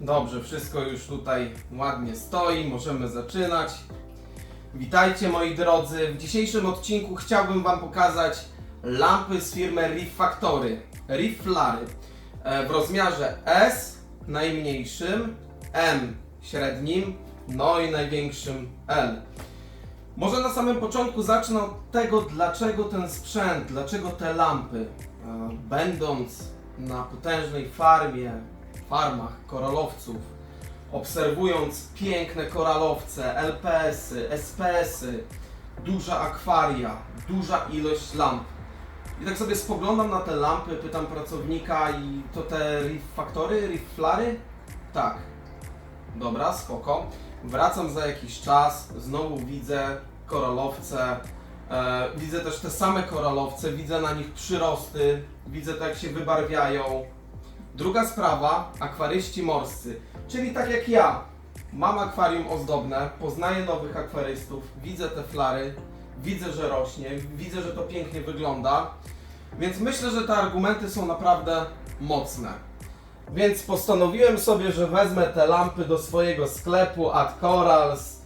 Dobrze, wszystko już tutaj ładnie stoi, możemy zaczynać. Witajcie moi drodzy. W dzisiejszym odcinku chciałbym Wam pokazać lampy z firmy Reef Factory. Reef Flary e, w rozmiarze S najmniejszym, M średnim, no i największym L. Może na samym początku zacznę od tego, dlaczego ten sprzęt, dlaczego te lampy, e, będąc na potężnej farmie, farmach koralowców, obserwując piękne koralowce, LPS-y, SPS-y, duża akwaria, duża ilość lamp. I tak sobie spoglądam na te lampy, pytam pracownika i to te Reef Factory, Reef Flary? Tak. Dobra, spoko. Wracam za jakiś czas, znowu widzę koralowce, e, widzę też te same koralowce, widzę na nich przyrosty, widzę to jak się wybarwiają. Druga sprawa, akwaryści morscy, czyli tak jak ja, mam akwarium ozdobne, poznaję nowych akwarystów, widzę te flary, widzę, że rośnie, widzę, że to pięknie wygląda, więc myślę, że te argumenty są naprawdę mocne. Więc postanowiłem sobie, że wezmę te lampy do swojego sklepu Ad Corals.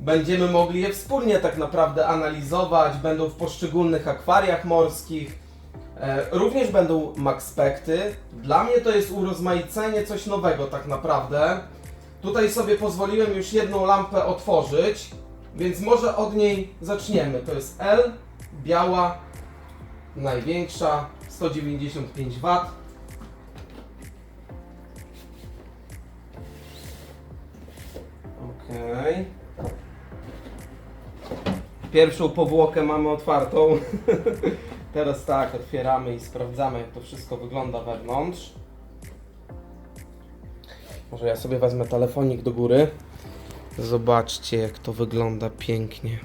Będziemy mogli je wspólnie tak naprawdę analizować. Będą w poszczególnych akwariach morskich. E, również będą Maxpecty. Dla mnie to jest urozmaicenie, coś nowego tak naprawdę. Tutaj sobie pozwoliłem już jedną lampę otworzyć, więc może od niej zaczniemy. To jest L, biała, największa, 195 W. Okej. Pierwszą powłokę mamy otwartą. Teraz tak, otwieramy i sprawdzamy, jak to wszystko wygląda wewnątrz. Może ja sobie wezmę telefonik do góry. Zobaczcie, jak to wygląda pięknie.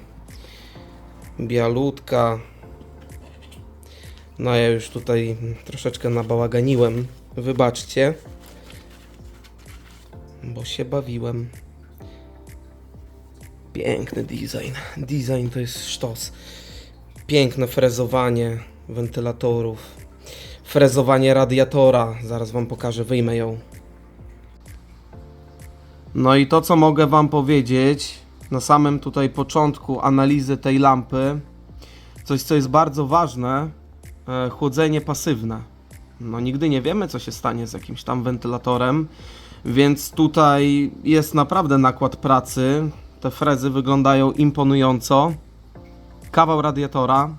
Bialutka. No ja już tutaj troszeczkę nabałaganiłem. Wybaczcie. Bo się bawiłem. Piękny design. Design to jest sztos. Piękne frezowanie wentylatorów. Frezowanie radiatora. Zaraz Wam pokażę, wyjmę ją. No i to, co mogę Wam powiedzieć na samym tutaj początku analizy tej lampy, coś, co jest bardzo ważne, e, chłodzenie pasywne. No nigdy nie wiemy, co się stanie z jakimś tam wentylatorem, więc tutaj jest naprawdę nakład pracy. Te frezy wyglądają imponująco. Kawał radiatora,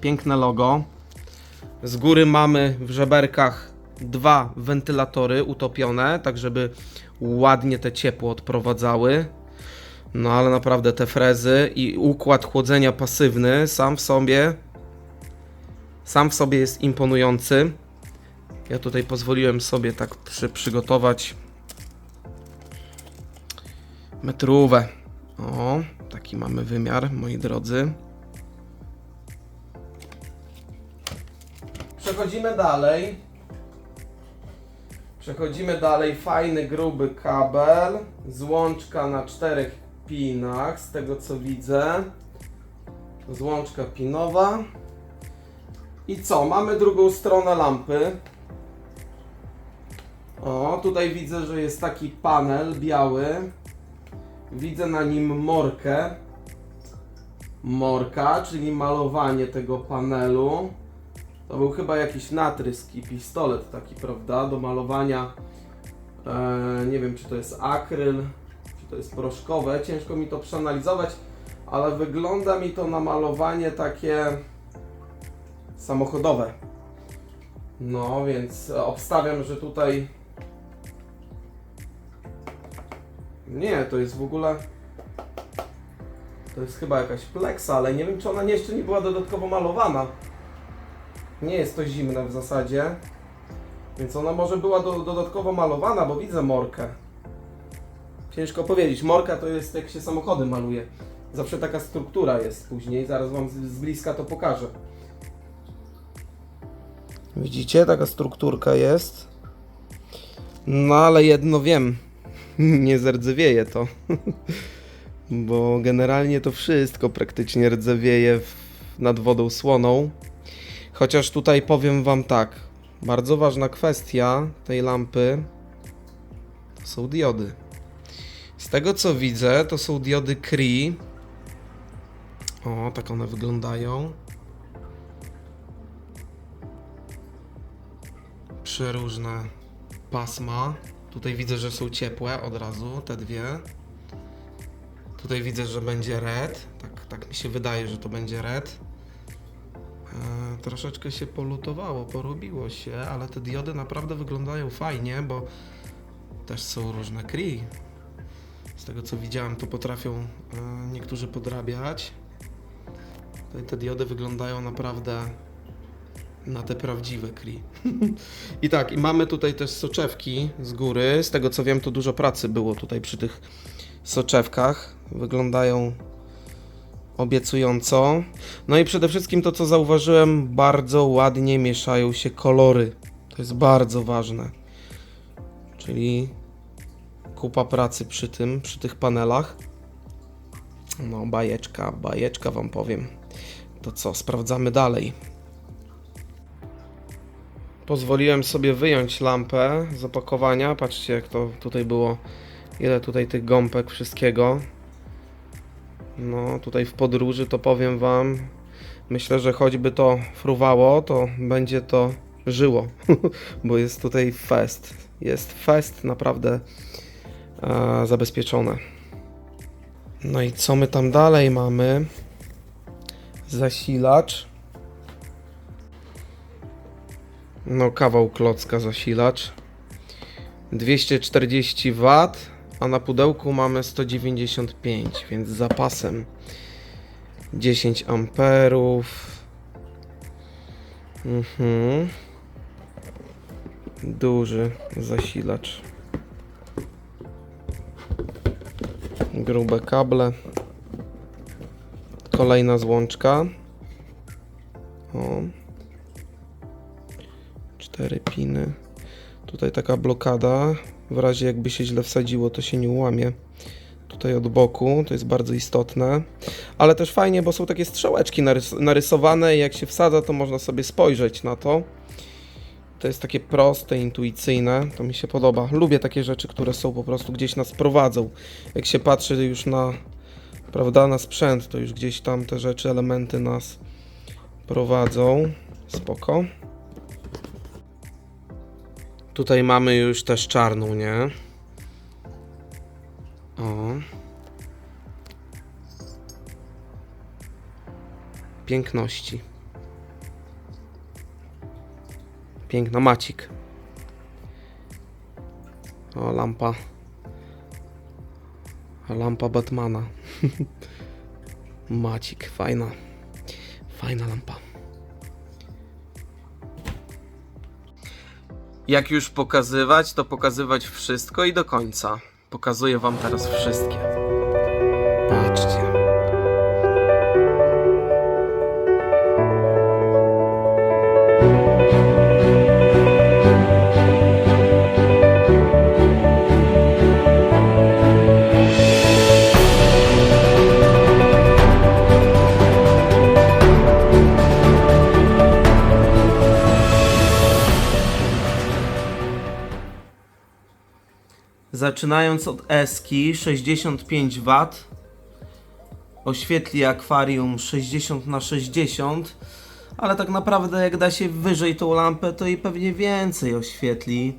piękne logo. Z góry mamy w żeberkach dwa wentylatory utopione, tak żeby ładnie te ciepło odprowadzały. No ale naprawdę te frezy i układ chłodzenia pasywny sam w sobie sam w sobie jest imponujący. Ja tutaj pozwoliłem sobie tak przy, przygotować metrówę. O, taki mamy wymiar, moi drodzy. Przechodzimy dalej. Przechodzimy dalej. Fajny, gruby kabel. Złączka na czterech pinach, z tego co widzę. Złączka pinowa. I co? Mamy drugą stronę lampy. O, tutaj widzę, że jest taki panel biały. Widzę na nim morkę. Morka, czyli malowanie tego panelu. To był chyba jakiś natrysk i pistolet taki, prawda? Do malowania. E, nie wiem, czy to jest akryl, czy to jest proszkowe. Ciężko mi to przeanalizować, ale wygląda mi to na malowanie takie samochodowe. No, więc obstawiam, że tutaj. Nie, to jest w ogóle. To jest chyba jakaś pleksa, ale nie wiem, czy ona jeszcze nie była dodatkowo malowana. Nie jest to zimne w zasadzie. Więc ona może była do, dodatkowo malowana, bo widzę morkę. Ciężko powiedzieć. Morka to jest jak się samochody maluje. Zawsze taka struktura jest później. Zaraz Wam z, z bliska to pokażę. Widzicie, taka strukturka jest. No ale jedno wiem. Nie zerdzewieje to. Bo generalnie to wszystko praktycznie rdzewieje nad wodą słoną. Chociaż tutaj powiem Wam tak. Bardzo ważna kwestia tej lampy To są diody. Z tego co widzę, to są diody Cree. O, tak one wyglądają. Przeróżne pasma. Tutaj widzę, że są ciepłe od razu, te dwie. Tutaj widzę, że będzie red. Tak, tak mi się wydaje, że to będzie red. E, troszeczkę się polutowało, porobiło się, ale te diody naprawdę wyglądają fajnie, bo też są różne Cree. Z tego co widziałem, to potrafią e, niektórzy podrabiać. Tutaj te diody wyglądają naprawdę na te prawdziwe Cree. I tak, i mamy tutaj też soczewki z góry. Z tego co wiem, to dużo pracy było tutaj przy tych soczewkach. Wyglądają obiecująco. No i przede wszystkim to, co zauważyłem, bardzo ładnie mieszają się kolory. To jest bardzo ważne. Czyli kupa pracy przy tym, przy tych panelach. No, bajeczka, bajeczka wam powiem. To co, sprawdzamy dalej. Pozwoliłem sobie wyjąć lampę z opakowania. Patrzcie, jak to tutaj było. Ile tutaj tych gąbek, wszystkiego. No, tutaj w podróży to powiem wam. Myślę, że choćby to fruwało, to będzie to żyło. Bo jest tutaj fest. Jest fest naprawdę e, zabezpieczone. No i co my tam dalej mamy? Zasilacz. No, kawał klocka zasilacz. 240 W, a na pudełku mamy 195, więc z zapasem 10 amperów. Mhm. Duży zasilacz. Grube kable. Kolejna złączka. O. Cztery piny. Tutaj taka blokada. W razie jakby się źle wsadziło, to się nie ułamie. Tutaj od boku, to jest bardzo istotne. Ale też fajnie, bo są takie strzałeczki narys narysowane i jak się wsadza, to można sobie spojrzeć na to. To jest takie proste, intuicyjne, to mi się podoba. Lubię takie rzeczy, które są po prostu gdzieś nas prowadzą. Jak się patrzy już na, prawda, na sprzęt, to już gdzieś tam te rzeczy, elementy nas prowadzą. Spoko. Tutaj mamy już też czarną, nie? O. Piękności. Piękna macik. O, lampa. Lampa Batmana. macik, fajna. Fajna lampa. Jak już pokazywać, to pokazywać wszystko i do końca. Pokazuję Wam teraz wszystkie. Zaczynając od Eski 65 W, oświetli akwarium 60 na 60 ale tak naprawdę jak da się wyżej tą lampę, to i pewnie więcej oświetli.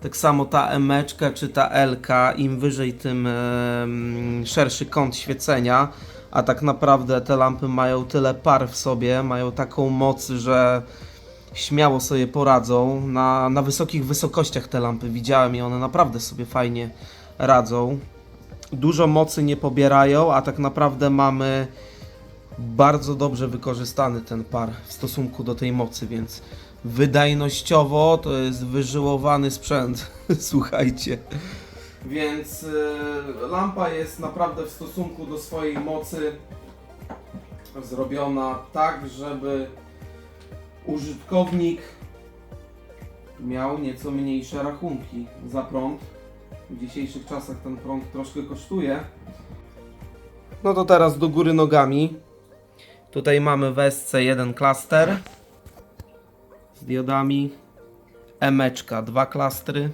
Tak samo ta emeczka czy ta Elka, im wyżej, tym em, szerszy kąt świecenia. A tak naprawdę te lampy mają tyle par w sobie, mają taką moc, że śmiało sobie poradzą. Na, na wysokich wysokościach te lampy widziałem i one naprawdę sobie fajnie radzą. Dużo mocy nie pobierają, a tak naprawdę mamy bardzo dobrze wykorzystany ten par w stosunku do tej mocy, więc wydajnościowo to jest wyżyłowany sprzęt. Słuchajcie. Więc y, lampa jest naprawdę w stosunku do swojej mocy zrobiona tak, żeby Użytkownik miał nieco mniejsze rachunki za prąd. W dzisiejszych czasach ten prąd troszkę kosztuje. No to teraz do góry nogami. Tutaj mamy w SC1 klaster z diodami. Emeczka, dwa klastry.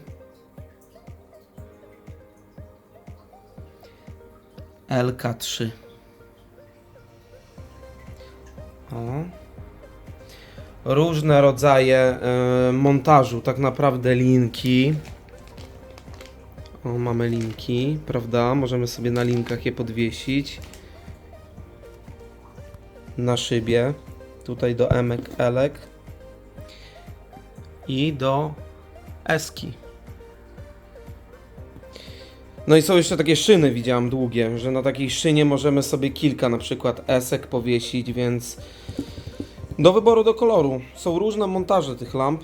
LK3. O. Różne rodzaje e, montażu, tak naprawdę linki. O, mamy linki, prawda? Możemy sobie na linkach je podwiesić. Na szybie. Tutaj do emek, elek. I do eski. No i są jeszcze takie szyny, widziałem długie, że na takiej szynie możemy sobie kilka na przykład esek powiesić, więc do wyboru do koloru. Są różne montaże tych lamp.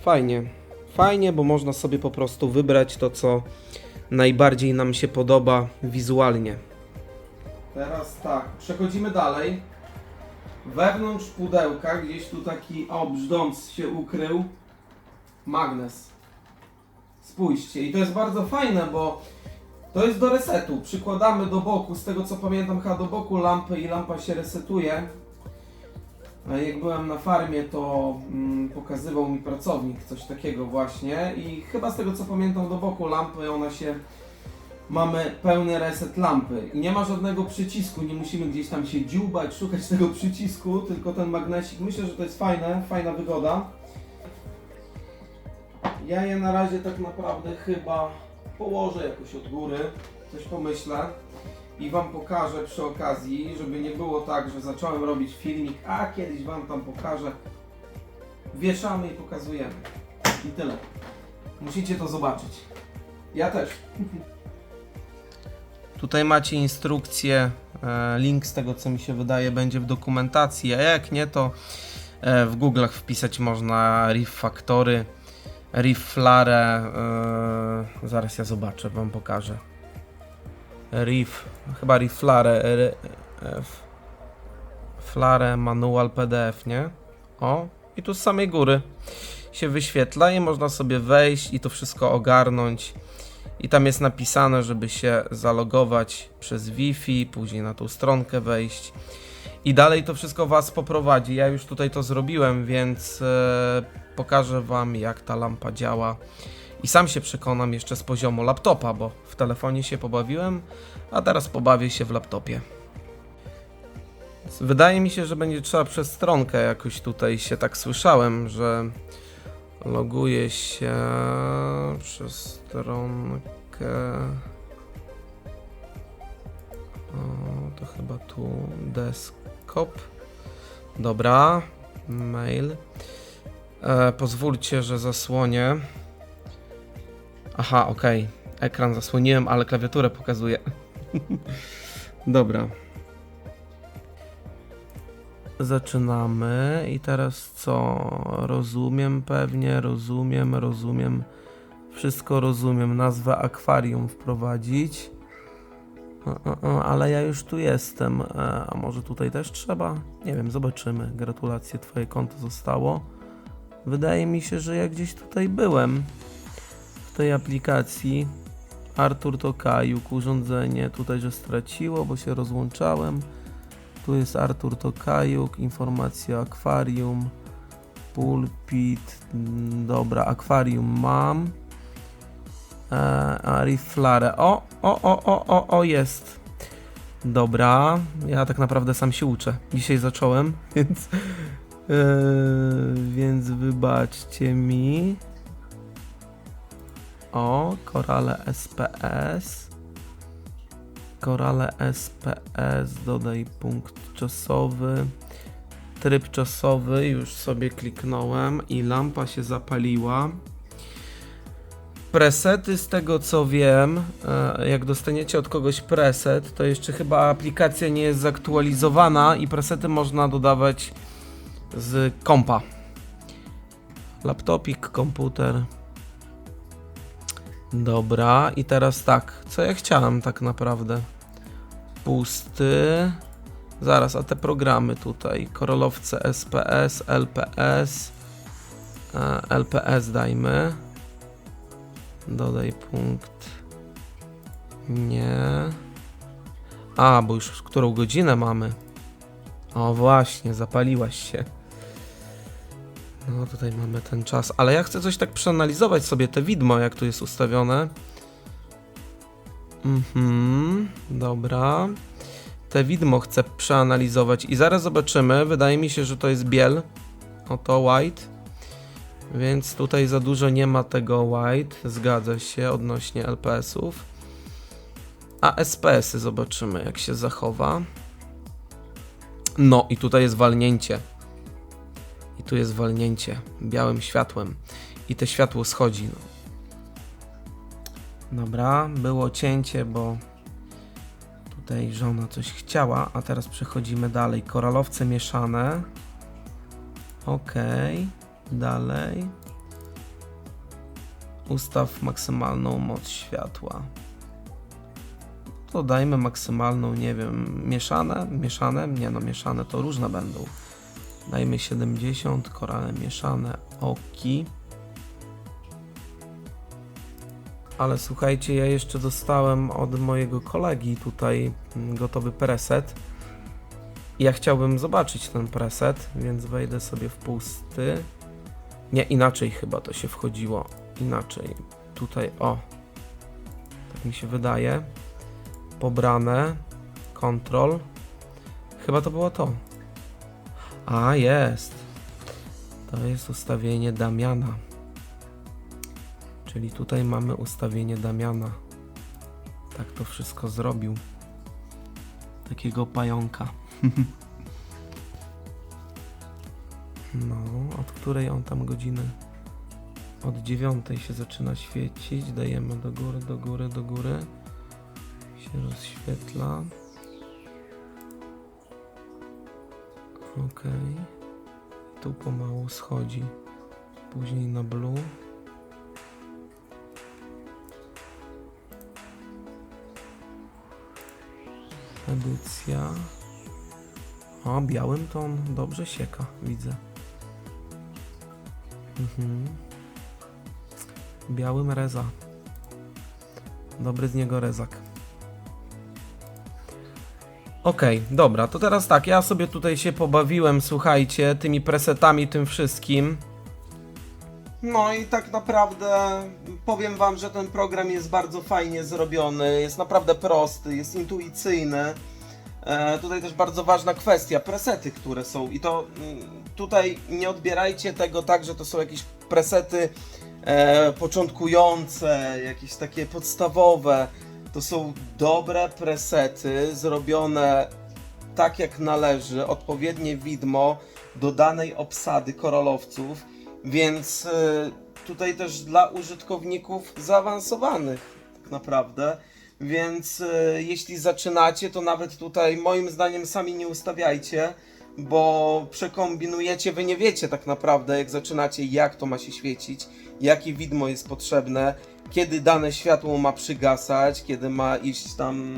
Fajnie. Fajnie, bo można sobie po prostu wybrać to, co najbardziej nam się podoba wizualnie. Teraz tak, przechodzimy dalej. Wewnątrz pudełka, gdzieś tu taki, o, brzdąc się ukrył, magnes. Spójrzcie, i to jest bardzo fajne, bo to jest do resetu. Przykładamy do boku, z tego co pamiętam, chyba do boku lampy i lampa się resetuje. A Jak byłem na farmie, to mm, pokazywał mi pracownik coś takiego właśnie i chyba z tego co pamiętam do boku lampy ona się mamy pełny reset lampy i nie ma żadnego przycisku, nie musimy gdzieś tam się dziubać, szukać tego przycisku, tylko ten magnesik. Myślę, że to jest fajne, fajna wygoda. Ja je na razie tak naprawdę chyba położę jakoś od góry, coś pomyślę i Wam pokażę przy okazji, żeby nie było tak, że zacząłem robić filmik, a kiedyś Wam tam pokażę. Wieszamy i pokazujemy. I tyle. Musicie to zobaczyć. Ja też. Tutaj macie instrukcję. e, Link z tego co mi się wydaje będzie w dokumentacji, a jak nie to e, w Google'ach wpisać można Riff Factory, Riff Flare. e, Zaraz ja zobaczę, Wam pokażę. Riff, chyba Riff Flare, R- F, Flare Manual PDF, nie? O, i tu z samej góry się wyświetla i można sobie wejść i to wszystko ogarnąć. I tam jest napisane, żeby się zalogować przez Wi-Fi, później na tą stronkę wejść. I dalej to wszystko Was poprowadzi. Ja już tutaj to zrobiłem, więc e, pokażę Wam, jak ta lampa działa. I sam się przekonam jeszcze z poziomu laptopa, bo w telefonie się pobawiłem, a teraz pobawię się w laptopie. Wydaje mi się, że będzie trzeba przez stronkę jakoś tutaj się tak słyszałem, że loguje się przez stronkę. O, to chyba tu desktop. Dobra, mail. E, pozwólcie, że zasłonię. Aha, okej. Ekran zasłoniłem, ale klawiaturę pokazuję. Dobra. Zaczynamy i teraz co? Rozumiem pewnie, rozumiem, rozumiem. Wszystko rozumiem. Nazwę akwarium wprowadzić. Ale ja już tu jestem. E, A może tutaj też trzeba? Nie wiem, zobaczymy. Gratulacje, twoje konto zostało. Wydaje mi się, że ja gdzieś tutaj byłem tej aplikacji. Artur to Kajuk, urządzenie tutaj, że straciło, bo się rozłączałem. Tu jest Artur to Kajuk, informacja akwarium, pulpit, mm, dobra, akwarium mam. E, a Riflare, o, o, o, o, o, o, jest. Dobra, ja tak naprawdę sam się uczę. Dzisiaj zacząłem, więc, e, więc wybaczcie mi. O, korale SPS. Korale SPS, dodaj punkt czasowy. Tryb czasowy, już sobie kliknąłem i lampa się zapaliła. Presety, z tego co wiem, e, jak dostaniecie od kogoś preset, to jeszcze chyba aplikacja nie jest zaktualizowana i presety można dodawać z kompa. Laptopik, komputer. Dobra, i teraz tak, co ja chciałem tak naprawdę? Pusty. Zaraz, a te programy tutaj, korolowce SPS, LPS, e, LPS dajmy. Dodaj punkt. Nie. A, bo już którą godzinę mamy? O właśnie, zapaliłaś się. No tutaj mamy ten czas, ale ja chcę coś tak przeanalizować sobie te widmo, jak tu jest ustawione. Mhm, dobra. Te widmo chcę przeanalizować i zaraz zobaczymy. Wydaje mi się, że to jest biel. Oto white. Więc tutaj za dużo nie ma tego white. Zgadza się odnośnie LPS-ów. A SPS-y zobaczymy, jak się zachowa. No i tutaj jest walnięcie. I tu jest walnięcie białym światłem. I to światło schodzi. No. Dobra, było cięcie, bo tutaj żona coś chciała, a teraz przechodzimy dalej. Koralowce mieszane. Okej, dalej. Ustaw maksymalną moc światła. To dajmy maksymalną, nie wiem, mieszane? Mieszane? Nie no, mieszane to różne będą. Dajmy 70, korale mieszane, oki. Ale słuchajcie, ja jeszcze dostałem od mojego kolegi tutaj mm, gotowy preset. Ja chciałbym zobaczyć ten preset, więc wejdę sobie w pusty. Nie, inaczej chyba to się wchodziło. Inaczej. Tutaj, o. Tak mi się wydaje. Pobrane. Control. Chyba to było to. A, jest. To jest ustawienie Damiana. Czyli tutaj mamy ustawienie Damiana. Tak to wszystko zrobił. Takiego pająka. No, od której on tam godziny? Od dziewiątej się zaczyna świecić. Dajemy do góry, do góry, do góry. Się rozświetla. Okej. Tu pomału schodzi. Później na blue. Edycja. O, białym to on dobrze sieka, widzę. Mhm. Białym reza. Dobry z niego rezak. Okej, dobra, to teraz tak, ja sobie tutaj się pobawiłem, słuchajcie, tymi presetami, tym wszystkim. No i tak naprawdę powiem wam, że ten program jest bardzo fajnie zrobiony, jest naprawdę prosty, jest intuicyjny. E, tutaj też bardzo ważna kwestia, presety, które są i to mm, tutaj nie odbierajcie tego tak, że to są jakieś presety e, początkujące, jakieś takie podstawowe. To są dobre presety, zrobione tak jak należy, odpowiednie widmo do danej obsady koralowców, więc e, tutaj też dla użytkowników zaawansowanych tak naprawdę. Więc e, jeśli zaczynacie, to nawet tutaj moim zdaniem sami nie ustawiajcie, bo przekombinujecie, wy nie wiecie tak naprawdę jak zaczynacie, jak to ma się świecić, jakie widmo jest potrzebne, kiedy dane światło ma przygasać, kiedy ma iść tam,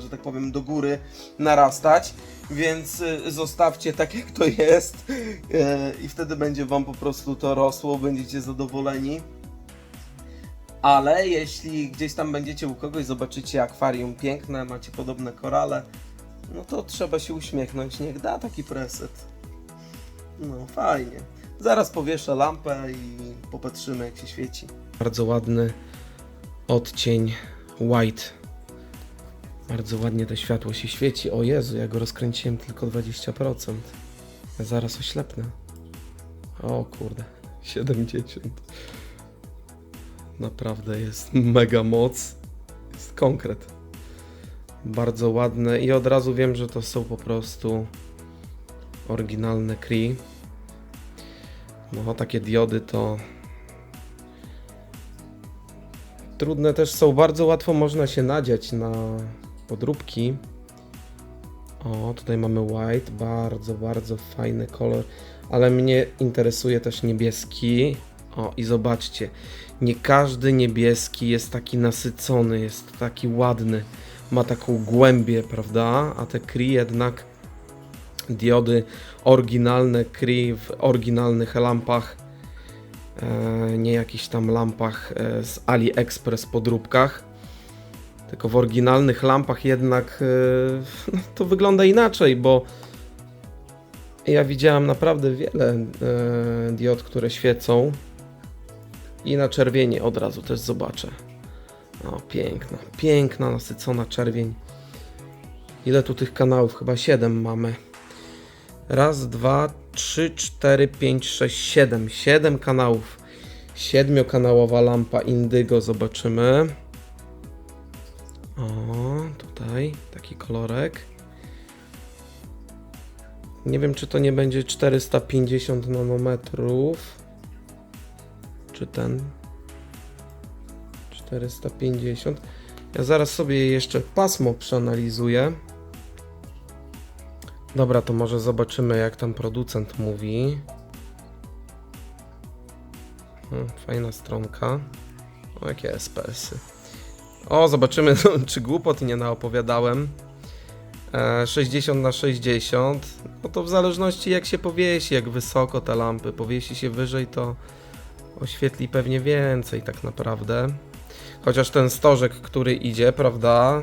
że tak powiem, do góry, narastać. Więc y, zostawcie tak jak to jest e, i wtedy będzie wam po prostu to rosło, będziecie zadowoleni. Ale jeśli gdzieś tam będziecie u kogoś, zobaczycie akwarium piękne, macie podobne korale, no to trzeba się uśmiechnąć, niech da taki preset. No fajnie. Zaraz powieszę lampę i popatrzymy jak się świeci. Bardzo ładny odcień white. Bardzo ładnie to światło się świeci. O Jezu, ja go rozkręciłem tylko 20%. Ja zaraz oślepnę. O kurde, 70. Naprawdę jest mega moc. Jest konkret. Bardzo ładne i od razu wiem, że to są po prostu oryginalne Cree. No, takie diody to trudne też są, bardzo łatwo można się nadziać na podróbki. O, tutaj mamy white, bardzo, bardzo fajny kolor, ale mnie interesuje też niebieski. O, i zobaczcie, nie każdy niebieski jest taki nasycony, jest taki ładny, ma taką głębię, prawda? A te Cree jednak diody oryginalne Cree w oryginalnych lampach, nie jakichś tam lampach e, z AliExpress podróbkach, tylko w oryginalnych lampach jednak e, no, to wygląda inaczej, bo ja widziałem naprawdę wiele e, diod, które świecą i na czerwienie od razu też zobaczę. O, piękna, piękna, nasycona czerwień. Ile tu tych kanałów? Chyba 7 mamy. Raz, dwa, trzy, cztery, pięć, sześć, siedem. Siedem kanałów. Siedmiokanałowa lampa Indygo, zobaczymy. O, tutaj taki kolorek. Nie wiem, czy to nie będzie 450 nanometrów. Czy ten 450. Ja zaraz sobie jeszcze pasmo przeanalizuję. Dobra, to może zobaczymy, jak tam producent mówi. Fajna stronka. O, jakie SPS-y. O, zobaczymy, czy głupot nie naopowiadałem. E, 60 na 60. No to w zależności jak się powiesi, jak wysoko te lampy. Powiesi się wyżej, to oświetli pewnie więcej tak naprawdę. Chociaż ten stożek, który idzie, prawda?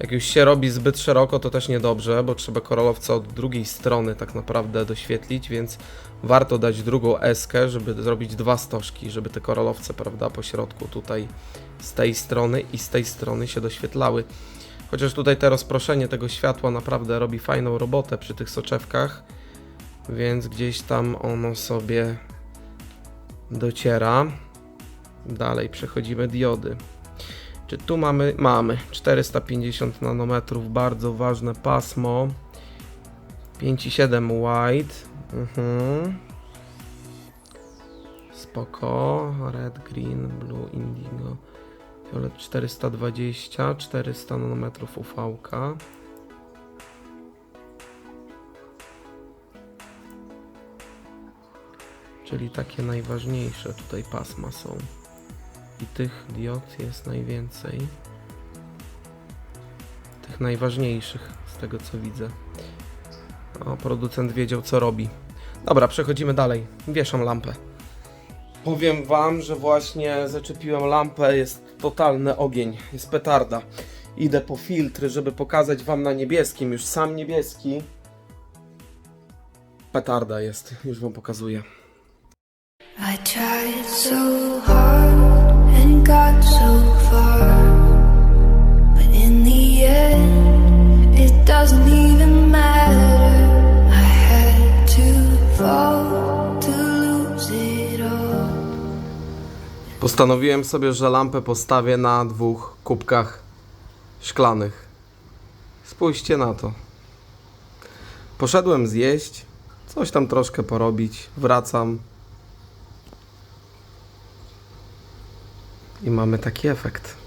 Jak już się robi zbyt szeroko, to też niedobrze, bo trzeba korolowca od drugiej strony tak naprawdę doświetlić, więc warto dać drugą eskę, żeby zrobić dwa stożki, żeby te korolowce, prawda, po środku tutaj z tej strony i z tej strony się doświetlały. Chociaż tutaj te rozproszenie tego światła naprawdę robi fajną robotę przy tych soczewkach, więc gdzieś tam ono sobie dociera. Dalej przechodzimy diody. Czy tu mamy? Mamy 450 nanometrów, bardzo ważne pasmo. 5,7 wide. Mhm. Spoko. Red, green, blue, indigo. Fiolet 420, 400 nanometrów UV. -ka. Czyli takie najważniejsze tutaj pasma są. I tych diod jest najwięcej. Tych najważniejszych, z tego co widzę. O, producent wiedział co robi. Dobra, przechodzimy dalej. Wieszam lampę. Powiem wam, że właśnie zaczepiłem lampę, jest totalny ogień, jest petarda. Idę po filtry, żeby pokazać wam na niebieskim, już sam niebieski. Petarda jest, już wam pokazuję. I tried so hard Postanowiłem sobie, że lampę postawię na dwóch kubkach szklanych. Spójrzcie na to. Poszedłem zjeść, coś tam troszkę porobić, wracam. I mamy taki efekt.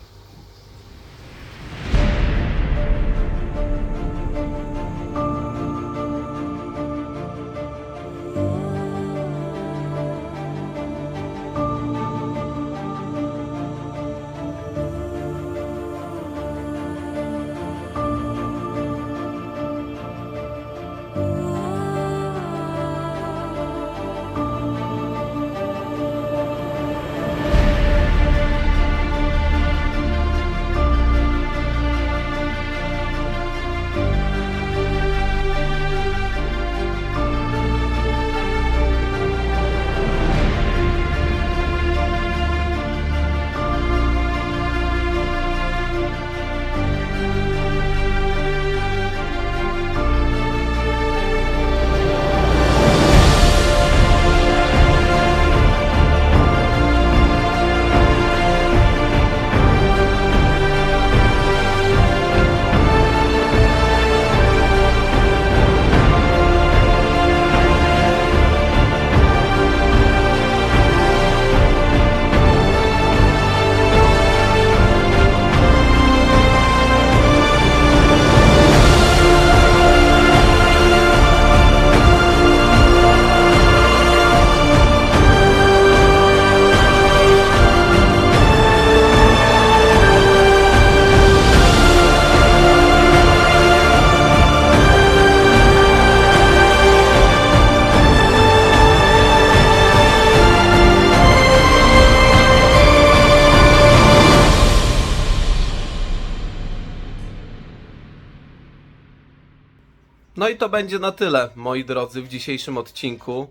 No i to będzie na tyle, moi drodzy, w dzisiejszym odcinku.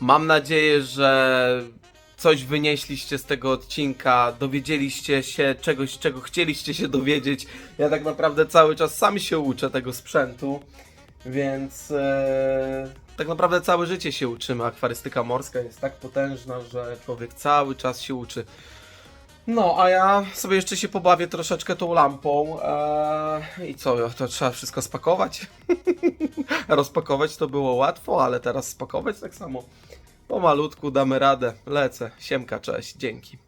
Mam nadzieję, że coś wynieśliście z tego odcinka, dowiedzieliście się czegoś, czego chcieliście się dowiedzieć. Ja tak naprawdę cały czas sam się uczę tego sprzętu, więc e, tak naprawdę całe życie się uczymy. Akwarystyka morska jest tak potężna, że człowiek cały czas się uczy. No, a ja sobie jeszcze się pobawię troszeczkę tą lampą. Eee, I co, to trzeba wszystko spakować? Rozpakować to było łatwo, ale teraz spakować tak samo. Pomalutku damy radę. Lecę. Siemka, cześć. Dzięki.